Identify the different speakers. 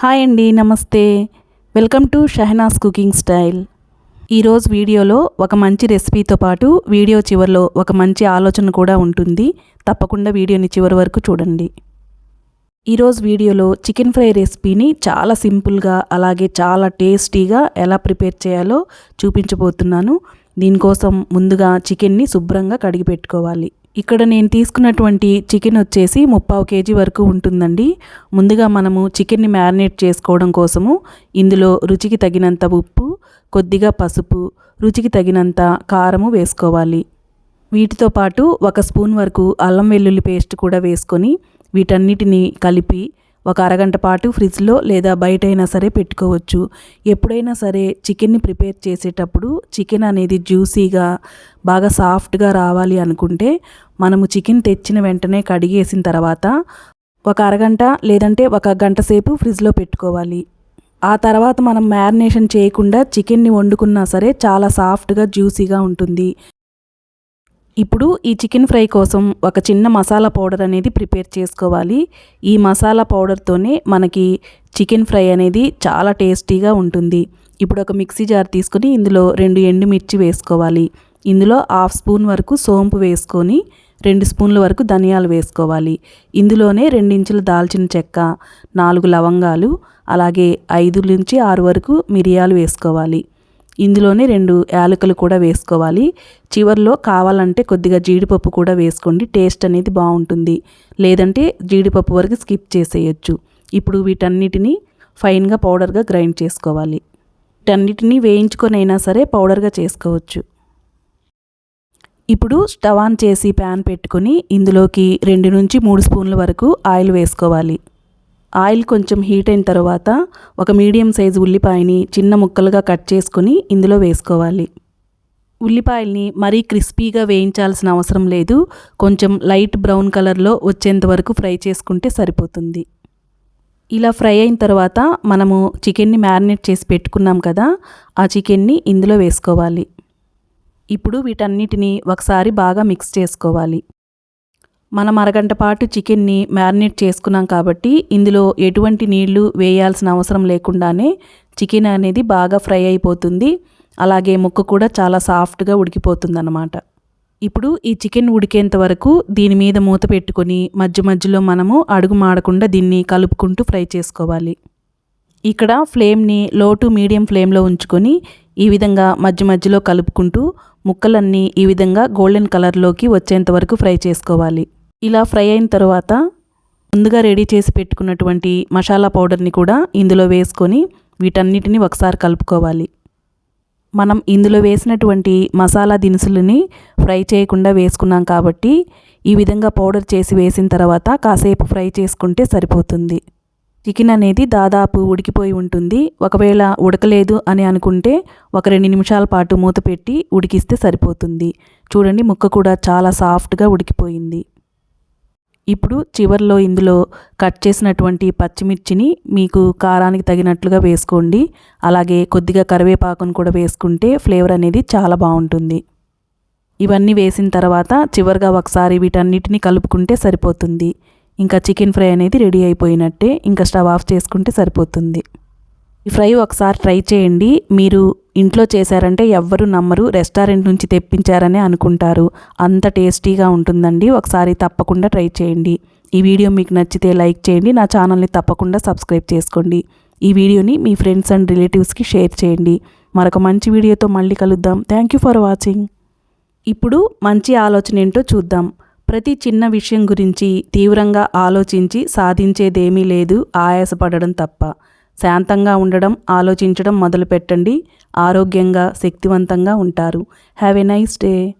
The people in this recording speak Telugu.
Speaker 1: హాయ్ అండి నమస్తే. Welcome to Shahnaz cooking style. ఈరోజు వీడియోలో ఒక మంచి రెసిపీతో పాటు వీడియో చివరిలో ఒక మంచి ఆలోచన కూడా ఉంటుంది. తప్పకుండా వీడియోని చివరి వరకు చూడండి. ఈరోజు వీడియోలో చికెన్ ఫ్రై రెసిపీని చాలా సింపుల్గా అలాగే చాలా టేస్టీగా ఎలా ప్రిపేర్ చేయాలో చూపించబోతున్నాను. దీనికోసం ముందుగా చికెన్ని శుభ్రంగా కడిగి పెట్టుకోవాలి. ఇక్కడ నేను తీసుకున్నటువంటి చికెన్ వచ్చేసి ముప్పావు కేజీ వరకు ఉంటుందండి. ముందుగా మనము చికెన్ని మ్యారినేట్ చేసుకోవడం కోసము ఇందులో రుచికి తగినంత ఉప్పు కొద్దిగా పసుపు రుచికి తగినంత కారము వేసుకోవాలి. వీటితో పాటు ఒక స్పూన్ వరకు అల్లం వెల్లుల్లి పేస్ట్ కూడా వేసుకొని వీటన్నిటిని కలిపి ఒక అరగంట పాటు ఫ్రిడ్జ్లో లేదా బయట అయినా సరే పెట్టుకోవచ్చు. ఎప్పుడైనా సరే చికెన్ని ప్రిపేర్ చేసేటప్పుడు చికెన్ అనేది జ్యూసీగా బాగా సాఫ్ట్గా రావాలి అనుకుంటే మనము చికెన్ తెచ్చిన వెంటనే కడిగేసిన తర్వాత ఒక అరగంట లేదంటే ఒక గంట సేపు ఫ్రిడ్జ్లో పెట్టుకోవాలి. ఆ తర్వాత మనం మ్యారినేషన్ చేయకుండా చికెన్ని వండుకున్నా సరే చాలా సాఫ్ట్గా జ్యూసీగా ఉంటుంది. ఇప్పుడు ఈ చికెన్ ఫ్రై కోసం ఒక చిన్న మసాలా పౌడర్ అనేది ప్రిపేర్ చేసుకోవాలి. ఈ మసాలా పౌడర్తోనే మనకి చికెన్ ఫ్రై అనేది చాలా టేస్టీగా ఉంటుంది. ఇప్పుడు ఒక మిక్సీ జార్ తీసుకొని ఇందులో రెండు ఎండుమిర్చి వేసుకోవాలి. ఇందులో హాఫ్ స్పూన్ వరకు సోంపు వేసుకొని రెండు స్పూన్ల వరకు ధనియాలు వేసుకోవాలి. ఇందులోనే రెండించుల దాల్చిన చెక్క నాలుగు లవంగాలు అలాగే ఐదు నుంచి ఆరు వరకు మిరియాలు వేసుకోవాలి. ఇందులోనే రెండు యాలకులు కూడా వేసుకోవాలి. చివరిలో కావాలంటే కొద్దిగా జీడిపప్పు కూడా వేసుకోండి. టేస్ట్ అనేది బాగుంటుంది. లేదంటే జీడిపప్పు వరకు స్కిప్ చేసేయచ్చు. ఇప్పుడు వీటన్నిటిని ఫైన్గా పౌడర్గా గ్రైండ్ చేసుకోవాలి. వీటన్నిటిని వేయించుకొనైనా సరే పౌడర్గా చేసుకోవచ్చు. ఇప్పుడు స్టవ్ ఆన్ చేసి ప్యాన్ పెట్టుకొని ఇందులోకి రెండు నుంచి మూడు స్పూన్ల వరకు ఆయిల్ వేసుకోవాలి. ఆయిల్ కొంచెం హీట్ అయిన తర్వాత ఒక మీడియం సైజు ఉల్లిపాయని చిన్న ముక్కలుగా కట్ చేసుకొని ఇందులో వేసుకోవాలి. ఉల్లిపాయల్ని మరీ క్రిస్పీగా వేయించాల్సిన అవసరం లేదు. కొంచెం లైట్ బ్రౌన్ కలర్లో వచ్చేంత వరకు ఫ్రై చేసుకుంటే సరిపోతుంది. ఇలా ఫ్రై అయిన తర్వాత మనము చికెన్ని మ్యారినేట్ చేసి పెట్టుకున్నాం కదా ఆ చికెన్ని ఇందులో వేసుకోవాలి. ఇప్పుడు వీటన్నిటిని ఒకసారి బాగా మిక్స్ చేసుకోవాలి. మనం అరగంట పాటు చికెన్ని మ్యారినేట్ చేసుకున్నాం కాబట్టి ఇందులో ఎటువంటి నీళ్ళు వేయాల్సిన అవసరం లేకుండానే చికెన్ అనేది బాగా ఫ్రై అయిపోతుంది. అలాగే ముక్క కూడా చాలా సాఫ్ట్గా ఉడికిపోతుంది అన్నమాట ఇప్పుడు ఈ చికెన్ ఉడికేంత వరకు దీని మీద మూత పెట్టుకొని మధ్య మధ్యలో మనము అడుగు మాడకుండా దీన్ని కలుపుకుంటూ ఫ్రై చేసుకోవాలి. ఇక్కడ ఫ్లేమ్ని లో టు మీడియం ఫ్లేమ్లో ఉంచుకొని ఈ విధంగా మధ్య మధ్యలో కలుపుకుంటూ ముక్కలన్నీ ఈ విధంగా గోల్డెన్ కలర్లోకి వచ్చేంత వరకు ఫ్రై చేసుకోవాలి. ఇలా ఫ్రై అయిన తర్వాత ముందుగా రెడీ చేసి పెట్టుకున్నటువంటి మసాలా పౌడర్ని కూడా ఇందులో వేసుకొని వీటన్నిటిని ఒకసారి కలుపుకోవాలి. మనం ఇందులో వేసినటువంటి మసాలా దినుసులని ఫ్రై చేయకుండా వేసుకున్నాం కాబట్టి ఈ విధంగా పౌడర్ చేసి వేసిన తర్వాత కాసేపు ఫ్రై చేసుకుంటే సరిపోతుంది. చికెన్ అనేది దాదాపు ఉడికిపోయి ఉంటుంది. ఒకవేళ ఉడకలేదు అని అనుకుంటే ఒక రెండు నిమిషాల పాటు మూత పెట్టి ఉడికిస్తే సరిపోతుంది. చూడండి ముక్క కూడా చాలా సాఫ్ట్గా ఉడికిపోయింది. ఇప్పుడు చివరిలో ఇందులో కట్ చేసినటువంటి పచ్చిమిర్చిని మీకు కారానికి తగినట్లుగా వేసుకోండి. అలాగే కొద్దిగా కరివేపాకును కూడా వేసుకుంటే ఫ్లేవర్ అనేది చాలా బాగుంటుంది. ఇవన్నీ వేసిన తర్వాత చివరిగా ఒకసారి వీటన్నిటిని కలుపుకుంటే సరిపోతుంది. ఇంకా చికెన్ ఫ్రై అనేది రెడీ అయిపోయినట్టే. ఇంకా స్టవ్ ఆఫ్ చేసుకుంటే సరిపోతుంది. ఈ ఫ్రై ఒకసారి ట్రై చేయండి. మీరు ఇంట్లో చేశారంటే ఎవ్వరు నమ్మరు. రెస్టారెంట్ నుంచి తెప్పించారనే అనుకుంటారు. అంత టేస్టీగా ఉంటుందండి. ఒకసారి తప్పకుండా ట్రై చేయండి. ఈ వీడియో మీకు నచ్చితే లైక్ చేయండి. నా ఛానల్ని తప్పకుండా సబ్స్క్రైబ్ చేసుకోండి. ఈ వీడియోని మీ ఫ్రెండ్స్ అండ్ రిలేటివ్స్కి షేర్ చేయండి. మరొక మంచి వీడియోతో మళ్ళీ కలుద్దాం. థ్యాంక్ యూ ఫర్ వాచింగ్ ఇప్పుడు మంచి ఆలోచన ఏంటో చూద్దాం. ప్రతి చిన్న విషయం గురించి తీవ్రంగా ఆలోచించి సాధించేదేమీ లేదు. ఆయాసపడడం తప్ప. శాంతంగా ఉండడం ఆలోచించడం మొదలుపెట్టండి. ఆరోగ్యంగా శక్తివంతంగా ఉంటారు. Have a nice day